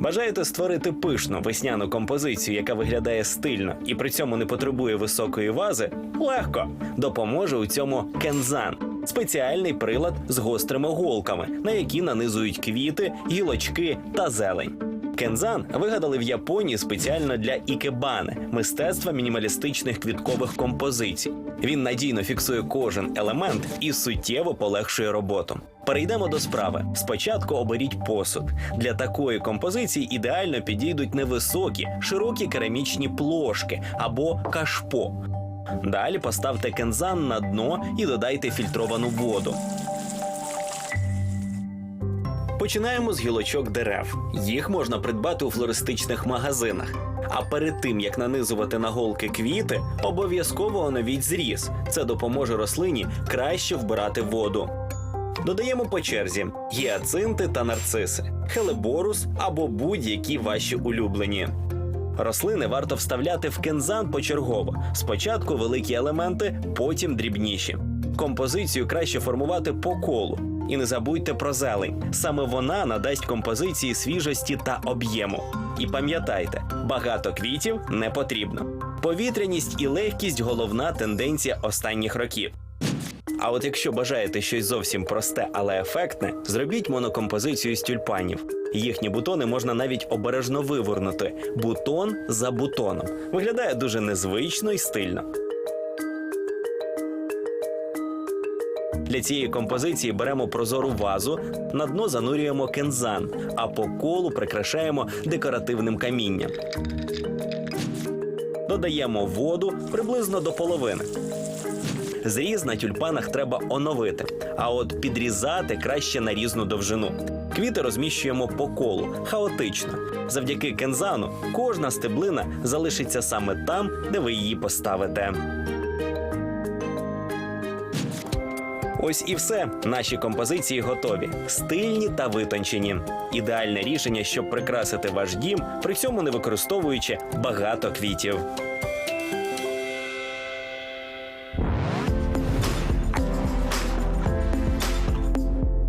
Бажаєте створити пишну весняну композицію, яка виглядає стильно і при цьому не потребує високої вази? Легко допоможе у цьому кензан. Спеціальний прилад з гострими голками, на які нанизують квіти, гілочки та зелень. Кензан вигадали в Японії спеціально для ікебани мистецтва мінімалістичних квіткових композицій. Він надійно фіксує кожен елемент і суттєво полегшує роботу. Перейдемо до справи. Спочатку оберіть посуд. Для такої композиції ідеально підійдуть невисокі, широкі керамічні плошки або кашпо. Далі поставте кензан на дно і додайте фільтровану воду. Починаємо з гілочок дерев. Їх можна придбати у флористичних магазинах. А перед тим як нанизувати на голки квіти, обов'язково оновіть зріз. Це допоможе рослині краще вбирати воду. Додаємо по черзі гіацинти та нарциси, хелеборус або будь-які ваші улюблені. Рослини варто вставляти в кензан почергово. Спочатку великі елементи, потім дрібніші. Композицію краще формувати по колу. І не забудьте про зелень. Саме вона надасть композиції свіжості та об'єму. І пам'ятайте, багато квітів не потрібно. Повітряність і легкість головна тенденція останніх років. А от якщо бажаєте щось зовсім просте, але ефектне, зробіть монокомпозицію з тюльпанів. Їхні бутони можна навіть обережно вивернути бутон за бутоном. Виглядає дуже незвично і стильно. Для цієї композиції беремо прозору вазу, на дно занурюємо кензан, а по колу прикрашаємо декоративним камінням. Додаємо воду приблизно до половини. Зріз на тюльпанах треба оновити, а от підрізати краще на різну довжину. Квіти розміщуємо по колу, хаотично. Завдяки кензану кожна стеблина залишиться саме там, де ви її поставите. Ось і все. Наші композиції готові, стильні та витончені. Ідеальне рішення, щоб прикрасити ваш дім, при цьому не використовуючи багато квітів.